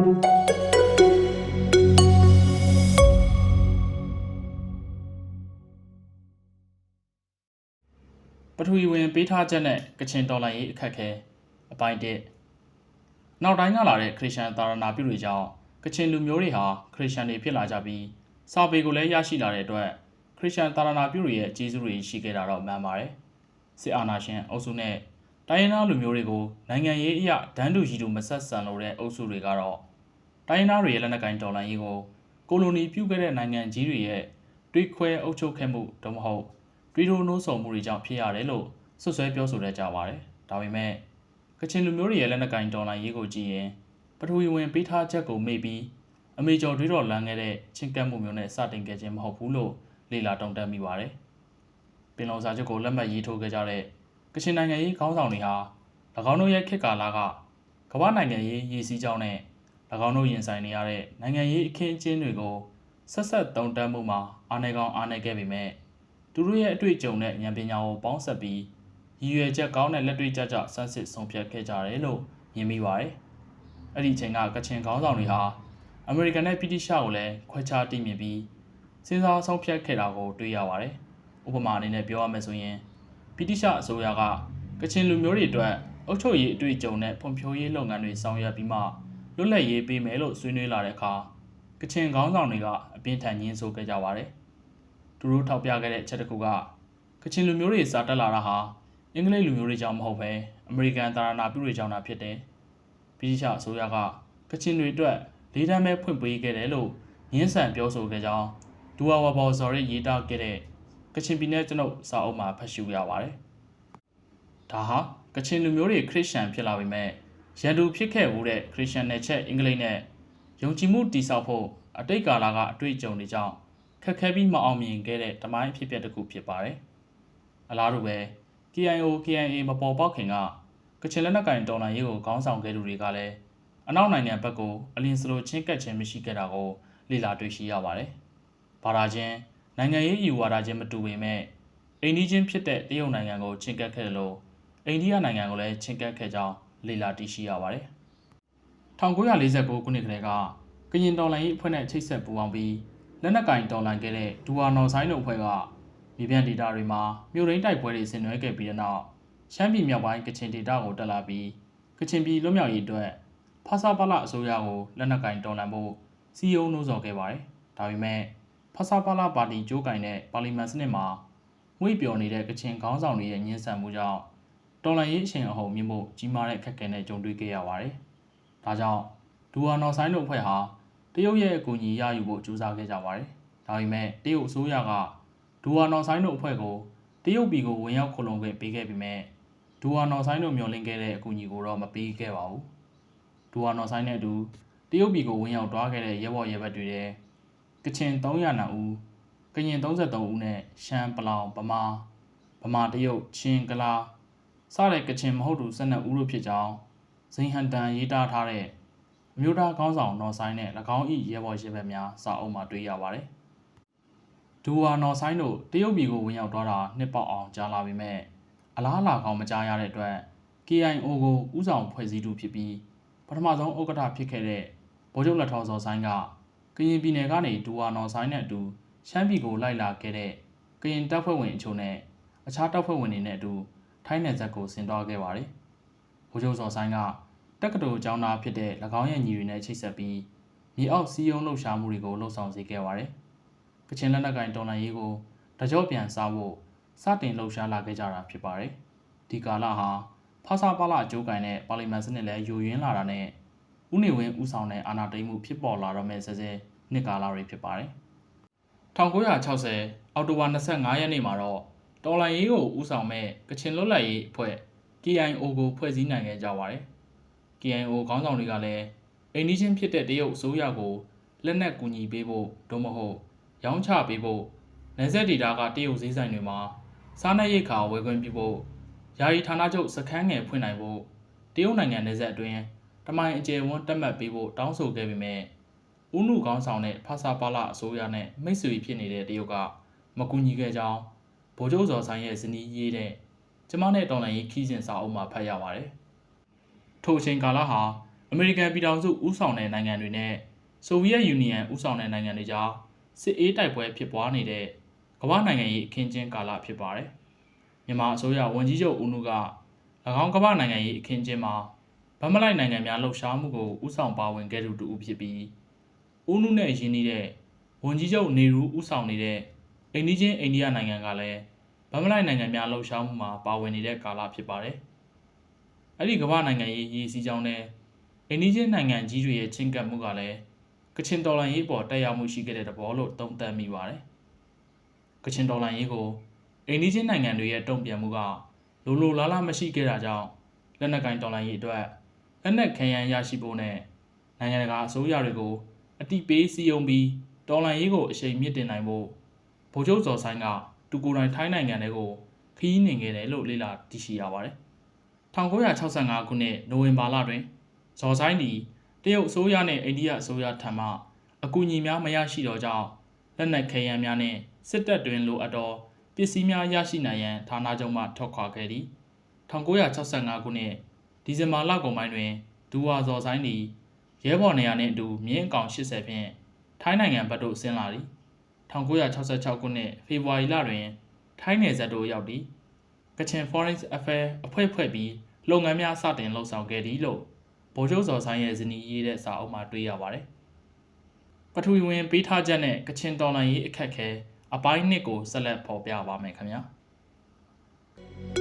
ပထဝီဝင်ပေးထားချက်နဲ့ကချင်တော်လိုင်းရေးအခက်အခဲအပိုင်းတစ်နောက်တိုင်းကလာတဲ့ခရစ်ယာန်သာရဏပြုတွေကြောင့်ကချင်လူမျိုးတွေဟာခရစ်ယာန်တွေဖြစ်လာကြပြီးစာပေကိုလည်းရရှိလာတဲ့အတွက်ခရစ်ယာန်သာရဏပြုတွေရဲ့အကျေးဇူးတွေရှိခဲ့တာတော့မှန်ပါတယ်စစ်အာဏာရှင်အုပ်စုနဲ့တိုင်းရင်းသားလူမျိုးတွေကိုနိုင်ငံရေးအရဒန်းတူရည်တူမဆက်ဆံလို့တဲ့အုပ်စုတွေကတော့ တိုင်းရင်းသားတွေရဲ့လက်နက်ကိုင်တော်လှန်ရေးကိုကိုလိုနီပြုခဲ့တဲ့နိုင်ငံကြီးတွေရဲ့တွေးခွဲအုပ်ချုပ်ခဲ့မှုသို့မဟုတ်တွေးထိုးနှိုးဆော်မှုတွေကြောင့်ဖြစ်ရတယ်လို့ဆွဆွဲပြောဆိုရကြပါတယ်။ဒါပေမဲ့ကချင်လူမျိုးတွေရဲ့လက်နက်ကင်တော်လိုင်းရေးကိုကြည့်ရင်ပထဝီဝင်ပေးထားချက်ကိုမေ့ပြီးအမေကျော်တွေးတော်လန်းခဲ့တဲ့ချင်းကပ်မှုမျိုးနဲ့စတင်ခဲ့ခြင်းမဟုတ်ဘူးလို့လေလာတုံ့တက်မိပါတယ်။ပင်လုံစာချုပ်ကိုလက်မှတ်ရေးထိုးခဲ့ကြတဲ့ကချင်နိုင်ငံရေးခေါင်းဆောင်တွေဟာ၎င်းတို့ရဲ့ခေတ်ကာလကကမ္ဘာနိုင်ငံရေးရည်စည်းကြောင်းနဲ့၎ င်းတို့ရင်ဆိုင်နေရတဲ့နိုင်ငံရေးအခင်းအကျင်းတွေကိုဆက်ဆက်တုံ့တက်မှုမှာအားနေကောင်းအားနေခဲ့ပေမဲ့သူတို့ရဲ့အတွေ့အကြုံနဲ့ဉာဏ်ပညာကိုပေါင်းစပ်ပြီးရည်ရွယ်ချက်ကောင်းတဲ့လက်တွေ့ကျကျစမ်းစစ်ဆုံးဖြတ်ခဲ့ကြတယ်လို့မြင်မိပါတယ်။အဲ့ဒီအချိန်ကကချင်ခေါင်းဆောင်တွေဟာအမေရိကန်နဲ့ဗြိတိရှကိုလည်းခွဲခြားတည်မြင်ပြီးစဉ်းစားဆုံးဖြတ်ခဲ့တာကိုတွေ့ရပါတယ်။ဥပမာအနေနဲ့ပြောရမယ်ဆိုရင်ဗြိတိရှအစိုးရကကချင်လူမျိုးတွေအတွက်အုပ်ချုပ်ရေးအတွေ့အကြုံနဲ့ဖွံ့ဖြိုးရေးလုပ်ငန်းတွေဆောင်ရွက်ပြီးမှ လွတ်လပ်ရေးပေးမယ်လို့ဆွေးနွေးလာတဲ့အခါကချင်ခေါင်းဆောင်တွေကအပြင်းထန်ညှင်းဆိုခဲ့ကြပါတယ်။သူတို့ထောက်ပြခဲ့တဲ့အချက်တစ်ခုကကချင်လူမျိုးတွေစာတက်လာတာဟာအင်္ဂလိပ်လူမျိုးတွေကြောင့်မဟုတ်ပဲအမေရိကန်သာရဏပြုတွေကြောင့်သာဖြစ်တယ်။ပြည်ချအစိုးရကကချင်တွေအတွက်လေးတန်းပဲဖွင့်ပေးခဲ့တယ်လို့ငင်းဆန်ပြောဆိုခဲ့ကြောင်းဒူဝါဝါဘော်ဇော်ရဲ့ရေးသားခဲ့တဲ့ကချင်ပြည်နယ်ကျွန်ုပ်စာအုပ်မှာဖတ်ရှုရပါတယ်။ဒါဟာကချင်လူမျိုးတွေခရစ်ယာန်ဖြစ်လာပေမဲ့ ရန်သူဖြစ်ခဲ့မှုတဲ့ခရစ်ယာန်နယ်ချက်အင်္ဂလိပ်နဲ့ယုံကြည်မှုတည်ဆောက်ဖို့အတိတ်ကာလကအတွေ့အကြုံတွေကြောင့်ခက်ခဲပြီးမအောင်မြင်ခဲ့တဲ့တမိုင်းအဖြစ်အပျက်တစ်ခုဖြစ်ပါတယ်။အလားတူပဲ KIO KIA မပေါ်ပေါက်ခင်ကကချင်လက်နက်ကင်တော်လှန်ရေးကိုခေါင်းဆောင်ခဲ့သူတွေကလည်းအနောက်နိုင်ငံဘက်ကိုအလင်းစလိုချင်းကပ်ခြင်းမရှိခဲ့တာကိုလေ့လာတွေ့ရှိရပါတယ်။ဘာသာချင်းနိုင်ငံရေးအယူဝါဒချင်းမတူပေမဲ့အိန္ဒိချင်းဖြစ်တဲ့တရုတ်နိုင်ငံကိုချင်းကပ်ခဲ့တယ်လို့အိန္ဒိယနိုင်ငံကိုလည်းချင်းကပ်ခဲ့ကြောင်း လေ့လာသိရှိရပါတယ်။1949ခုနှစ်ကတည်းကကရင်တော်လှန်ရေးအဖွဲ့နဲ့ချိတ်ဆက်ပူးပေါင်းပြီးလက်နက်ကင်တော်လှန်ခဲ့တဲ့ဒူဝါနော်ဆိုင်တို့အဖွဲ့ကမြေပြန့်ဒေတာတွေမှာမြို့ရင်းတိုက်ပွဲတွေဆင်နွှဲခဲ့ပြီးတဲ့နောက်ရှမ်းပြည်မြောက်ပိုင်းကချင်ဒေတာကိုတက်လာပြီးကချင်ပြည်လွတ်မြောက်ရေးအတွက်ဖာစာပလအစိုးရကိုလက်နက်ကင်တော်လှန်ဖို့စီယုံနှိုးဆော်ခဲ့ပါတယ်။ဒါပေမဲ့ဖာစာပလပါတီကြိုးကင်တဲ့ပါလီမန်စနစ်မှာငွေ့ပျော်နေတဲ့ကချင်ခေါင်းဆောင်တွေရဲ့ညှဉ်းဆန်မှုကြောင့် တော်လှန်ရေးအရှင်အဟုန်မြင့်ဖို့ကြီးမားတဲ့အခက်အခဲနဲ့ကြုံတွေ့ခဲ့ရပါတယ်။ဒါကြောင့်ဒူဝါနော်ဆိုင်တို့အဖွဲ့ဟာတရုတ်ရဲ့အကူအညီရယူဖို့ကြိုးစားခဲ့ကြပါတယ်။ဒါပေမဲ့တရုတ်အစိုးရကဒူဝါနော်ဆိုင်တို့အဖွဲ့ကိုတရုတ်ပြည်ကိုဝင်ရောက်ခုလုံခွင့်ပေးခဲ့ပေမဲ့ဒူဝါနော်ဆိုင်တို့မျှော်လင့်ခဲ့တဲ့အကူအညီကိုတော့မပေးခဲ့ပါဘူး။ဒူဝါနော်ဆိုင်နဲ့အတူတရုတ်ပြည်ကိုဝင်ရောက်သွားခဲ့တဲ့ရဲဘော်ရဲဘက်တွေတဲ့ကချင်300နဦးကရင်33ဦးနဲ့ရှမ်းပလောင်ဗမာဗမာတရုတ်ချင်းကလာ စတဲ့ကချင်မဟုတ်သူ12ဦးတို့ဖြစ်ကြောင်းဇိန်ဟန်တန်ရေးသားထားတဲ့အမျိုးသားခေါင်းဆောင်နော်ဆိုင်နဲ့၎င်း၏ရဲဘော်ရဲဘက်များစာအုပ်မှာတွေ့ရပါတယ်။ဒူဝါနော်ဆိုင်တို့တရုတ်ပြည်ကိုဝင်ရောက်သွားတာနှစ်ပေါက်အောင်ကြာလာပေမဲ့အလားအလာကောင်းမကြားရတဲ့အတွက် KIO ကိုဥဆောင်ဖွဲ့စည်းသူဖြစ်ပြီးပထမဆုံးဥက္ကဋ္ဌဖြစ်ခဲ့တဲ့ဗိုလ်ချုပ်လက်ထော်စော်ဆိုင်ကကရင်ပြည်နယ်ကနေဒူဝါနော်ဆိုင်နဲ့အတူရှမ်းပြည်ကိုလိုက်လာခဲ့တဲ့ကရင်တပ်ဖွဲ့ဝင်အချို့နဲ့အခြားတပ်ဖွဲ့ဝင်တွေနဲ့အတူ ထိုင်းနယ်စပ်ကိုဆင်သွားခဲ့ပါတယ်။ဗိုလ်ချုပ်စော်ဆိုင်ကတက္ကသိုလ်ကျောင်းသားဖြစ်တဲ့၎င်းရဲ့ညီတွေနဲ့ချိတ်ဆက်ပြီးမြေအောက်စီးရုံးလှုပ်ရှားမှုတွေကိုလှုပ်ဆောင်စေခဲ့ပါတယ်။ကချင်လက်နက်ကင်တော်လှန်ရေးကိုတကြော့ပြန်စားဖို့စတင်လှုပ်ရှားလာခဲ့ကြတာဖြစ်ပါတယ်။ဒီကာလဟာဖာစာပါလာအကျိုးကင်တဲ့ပါလီမန်စနစ်လည်းယိုယွင်းလာတာနဲ့ဥနေဝင်းဥဆောင်တဲ့အာဏာသိမ်းမှုဖြစ်ပေါ်လာတော့မဲ့ဆဲဆဲနှစ်ကာလတွေဖြစ်ပါတယ်။1960အောက်တိုဘာ25ရက်နေ့မှာတော့ တော်လှန်ရေးကိုဥဆောင်မဲ့ကချင်လွတ်လပ်ရေးအဖွဲ့ KIO ကိုဖွဲ့စည်းနိုင်ခဲ့ကြပါတယ်။ KIO ခေါင်းဆောင်တွေကလည်းအိန္ဒိချင်းဖြစ်တဲ့တရုတ်အစိုးရကိုလက်နက်ကူညီပေးဖို့ဒို့မဟုတ်ရောင်းချပေးဖို့နယ်စပ်ဒေတာကတရုတ်ဈေးဆိုင်တွေမှာစားနပ်ရိက္ခာဝယ်ခွင့်ပြုဖို့ယာယီဌာနချုပ်စခန်းငယ်ဖွင့်နိုင်ဖို့တရုတ်နိုင်ငံနယ်စပ်အတွင်းတမိုင်အကျယ်ဝန်းတက်မှတ်ပေးဖို့တောင်းဆိုခဲ့ပေမဲ့ဦးနုကောင်းဆောင်တဲ့ဖာစာပါလာအစိုးရနဲ့မိတ်ဆွေဖြစ်နေတဲ့တရုတ်ကမကူညီခဲ့ကြောင်း ဗိုလ်ချုပ်စော်ဆိုင်ရဲ့ဇနီးရေးတဲ့ကျမနဲ့တော်လိုင်းရေးခီးစဉ်စာအုပ်မှာဖတ်ရပါတယ်။ထိုအချိန်ကာလဟာကအမေရိကန်ပြည်ထောင်စုဥဆောင်တဲ့နိုင်ငံတွေနဲ့ဆိုဗီယက်ယူနီယံဥဆောင်တဲ့နိုင်ငံတွေကြားစစ်အေးတိုက်ပွဲဖြစ်ပွားနေတဲ့ကမ္ဘာနိုင်ငံရေးအခင်းကျင်းကာလဖြစ်ပါတယ်။မြန်မာအစိုးရဝန်ကြီးချုပ်ဦးနုက၎င်းကမ္ဘာနိုင်ငံရေးအခင်းကျင်းမှာဗမလိုက်နိုင်ငံများလှုပ်ရှားမှုကိုဥဆောင်ပါဝင်ခဲ့သူတူဖြစ်ပြီးဦးနုနဲ့ရင်းနှီးတဲ့ဝန်ကြီးချုပ်နေရူဥဆောင်နေတဲ့ အိန္ဒိချင်းအိန္ဒိယနိုင်ငံကလည်းဗမလိုက်နိုင်ငံများလှုပ်ရှားမှုမှာပါဝင်နေတဲ့ကာလဖြစ်ပါတယ်။အဲ့ဒီကမ္ဘာနိုင်ငံရေးရည်စည်းကြောင်းနဲ့အိန္ဒိချင်းနိုင်ငံကြီးတွေရဲ့ချင်းကပ်မှုကလည်းကချင်တော်လှန်ရေးပေါ်တက်ရောက်မှုရှိခဲ့တဲ့သဘောလို့သုံးသပ်မိပါတယ်။ကချင်တော်လှန်ရေးကိုအိန္ဒိချင်းနိုင်ငံတွေရဲ့တုံ့ပြန်မှုကလိုလိုလားလားမရှိခဲ့တာကြောင့်လက်နက်ကင်တော်လှန်ရေးအတွက်လက်နက်ခဲယမ်းရရှိဖို့နဲ့နိုင်ငံတကာအစိုးရတွေကိုအတိပေးစီယုံပြီးတော်လှန်ရေးကိုအရှိန်မြင့်တင်နိုင်ဖို့ ဗိုလ်ချုပ်ဇော်ဆိုင်ကတူကိုယ်တိုင်ထိုင်းနိုင်ငံတွေကိုခီးနှင်ခဲ့တယ်လို့လေ့လာသိရှိရပါတယ်။1965ခုနှစ်နိုဝင်ဘာလတွင်ဇော်ဆိုင်ဒီတရုတ်အစိုးရနဲ့အိန္ဒိယအစိုးရထံမှအကူအညီများမရရှိတော့ကြောင်းလက်နက်ခဲယမ်းများနဲ့စစ်တပ်တွင်လိုအပ်သောပစ္စည်းများရရှိနိုင်ရန်ဌာနချုပ်မှထွက်ခွာခဲ့သည်1965ခုနှစ်ဒီဇင်ဘာလကုန်ပိုင်းတွင်ဒူဝါဇော်ဆိုင်ဒီရဲဘော်နေရာနှင့်အတူမြင်းအကောင်80ဖြင့်ထိုင်းနိုင်ငံဘက်သို့ဆင်းလာသည် 1966ခုနှစ်ဖေဖော်ဝါရီလတွင် ထိုင်းနယ်စပ်သို့ရောက်သည်ကချင် Foreign Affairs အဖွဲ့ဖွဲ့ပြီးလုပ်ငန်းများစတင်လှုပ်ဆောင်ခဲ့သည်လို့ဗိုလ်ချုပ်ဇော်ဆိုင်ရဲ့ဇနီးရေးတဲ့စာအုပ်မှာတွေ့ရပါတယ်။ပထဝီဝင်ပေးထားချက်နဲ့ကချင်တော်လှန်ရေးအခက်ခဲအပိုင်းနှစ်ကိုဆက်လက်ဖော်ပြပါမယ်ခင်ဗျာ။